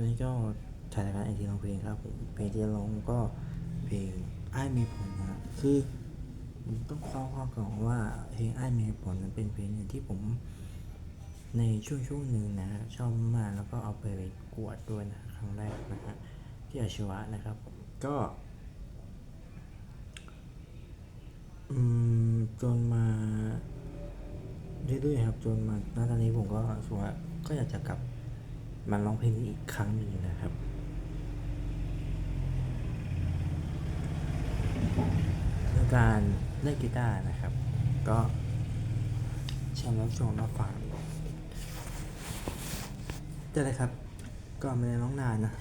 วันนี้ก็ถ่ายรายการไอทีลองเพลงครับผมเพลงที่ร้องก็เพลงไอ้มีผลนะคือต้องข้าข้อก่อนว่าเพลงไอ้มีผลนั้นเป็นเพลงที่ผม ในช่วงช่วงหนึ่งนะฮะชอบมากแล้วก็เอาไปกวดด้วยนะครั้งแรกนะฮะที่อาชีวะนะครับผมก็อืมจนมาเรื่อยๆครับจนมาณตอนนี้ผมก็รู้สึกว่าก็อยากจะกลับ มาร้องเพลงนี้อีกครั้งหนึ่งนะครับคือการเล่นกีตาร์นะครับ ก็เชิญรับชมรับฟังได้เลยครับ ก็ไม่ได้ร้องนานนะ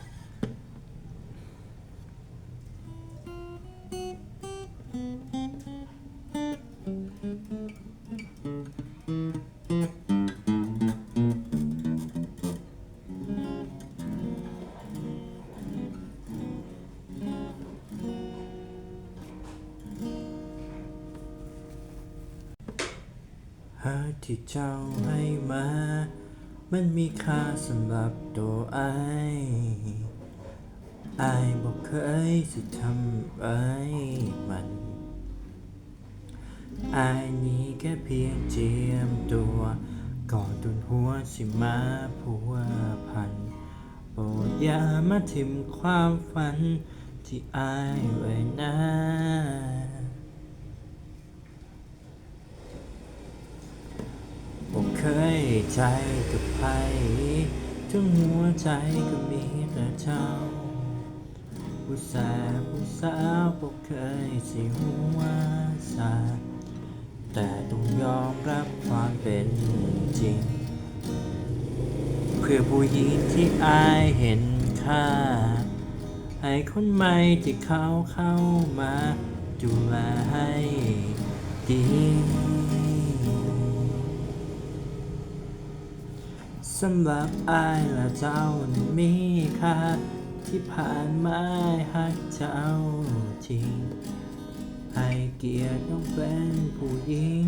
าที่เจ้าให้มา มันมีค่าสำหรับตัวไอ้ไอ้บอกเคยสิทำไรมันไอ้นี้แค่เพียงเจียมตัวก่อนตุนหัวสิมาผัวพันโปรดอย่ามาทิมความฝันที่อายไว้นะ ผมเคย ใจกับใครทั้งหัวใจก็มีแต่เจ้าผู้สาวผู้สาวผมเคยสิหัวสาแต่ต้องยอมรับความเป็นจริง เพื่อผู้หญิงที่อายเห็นค่า ให้คนใหม่ที่เขาเข้ามาดูแลให้ดี สำหรับอายและเจ้านั้นมีค่าที่ผ่านมาหักเจ้าจริง ให้เกียรติต้องเป็นผู้หญิง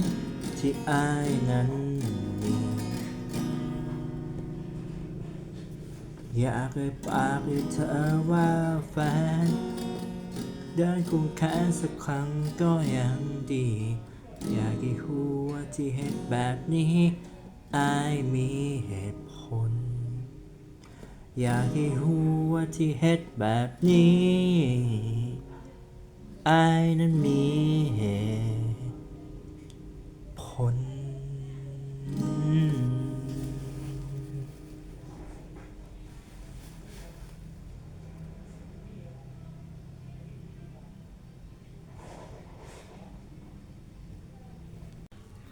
ที่อายนั้นมีอยากให้ปากให้เธอว่าแฟน เดินคู่แขนสักครั้งก็ยังดี อยากให้รู้ว่าที่เหตุแบบนี้อายมีเหตุ อยากให้รู้ว่าที่เหตุแบบนี้อายนั้นมีเหตุผล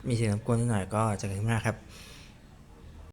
มีเสียงรบกวนนิดหน่อยก็จะเกิดขึ้นมาครับ